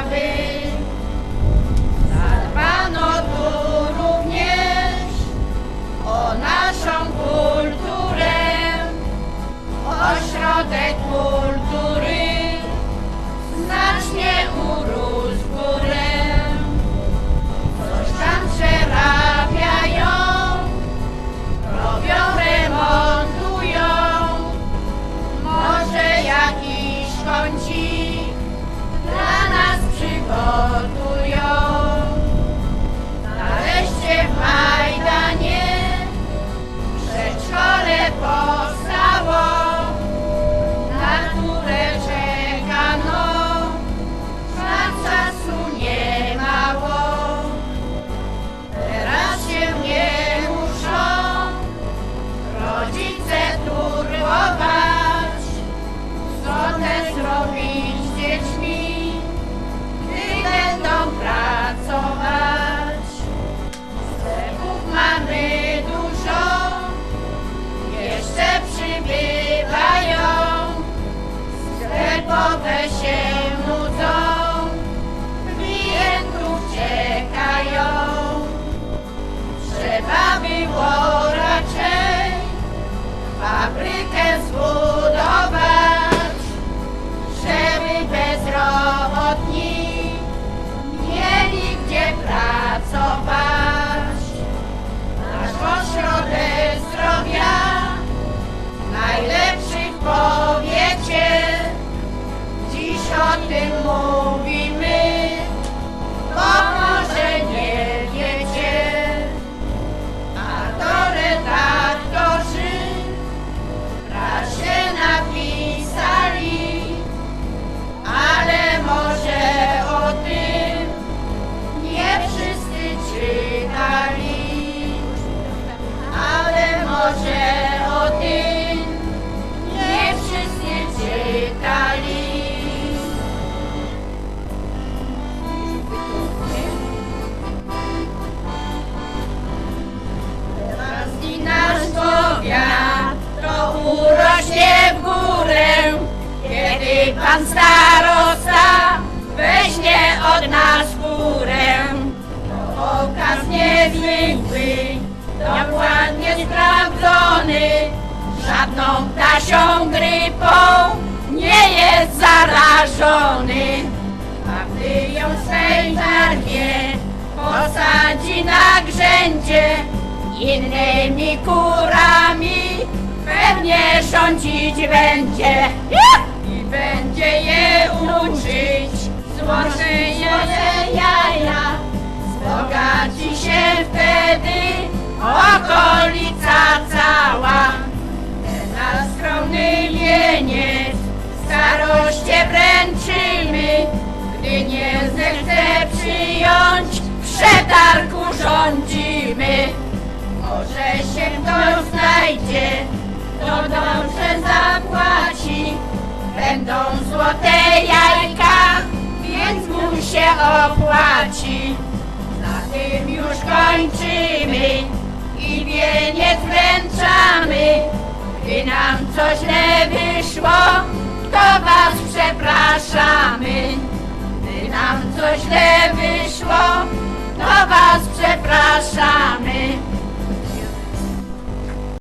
sprawy. Zadbano tu również o naszą kulturę, ośrodek kultury. powe się. Pan starosta weźmie od nas górę. To okaz niezwykły, dokładnie sprawdzony, żadną ptasią grypą nie jest zarażony. A gdy ją swej zarwie, posadzi na grzędzie, innymi kurami pewnie rządzić będzie. Będzie je uczyć złożenia jaja. Bogaci się wtedy okolica cała. Ten skromny wieniec staroście wręczymy, gdy nie zechce przyjąć, przetargu rządzimy. Może się kto znajdzie, kto dobrze zapłaci. Będą złote jajka, więc mu się opłaci. Na tym już kończymy i wieniec wręczamy. Gdy nam coś źle wyszło, to was przepraszamy. Gdy nam coś źle wyszło, to was przepraszamy.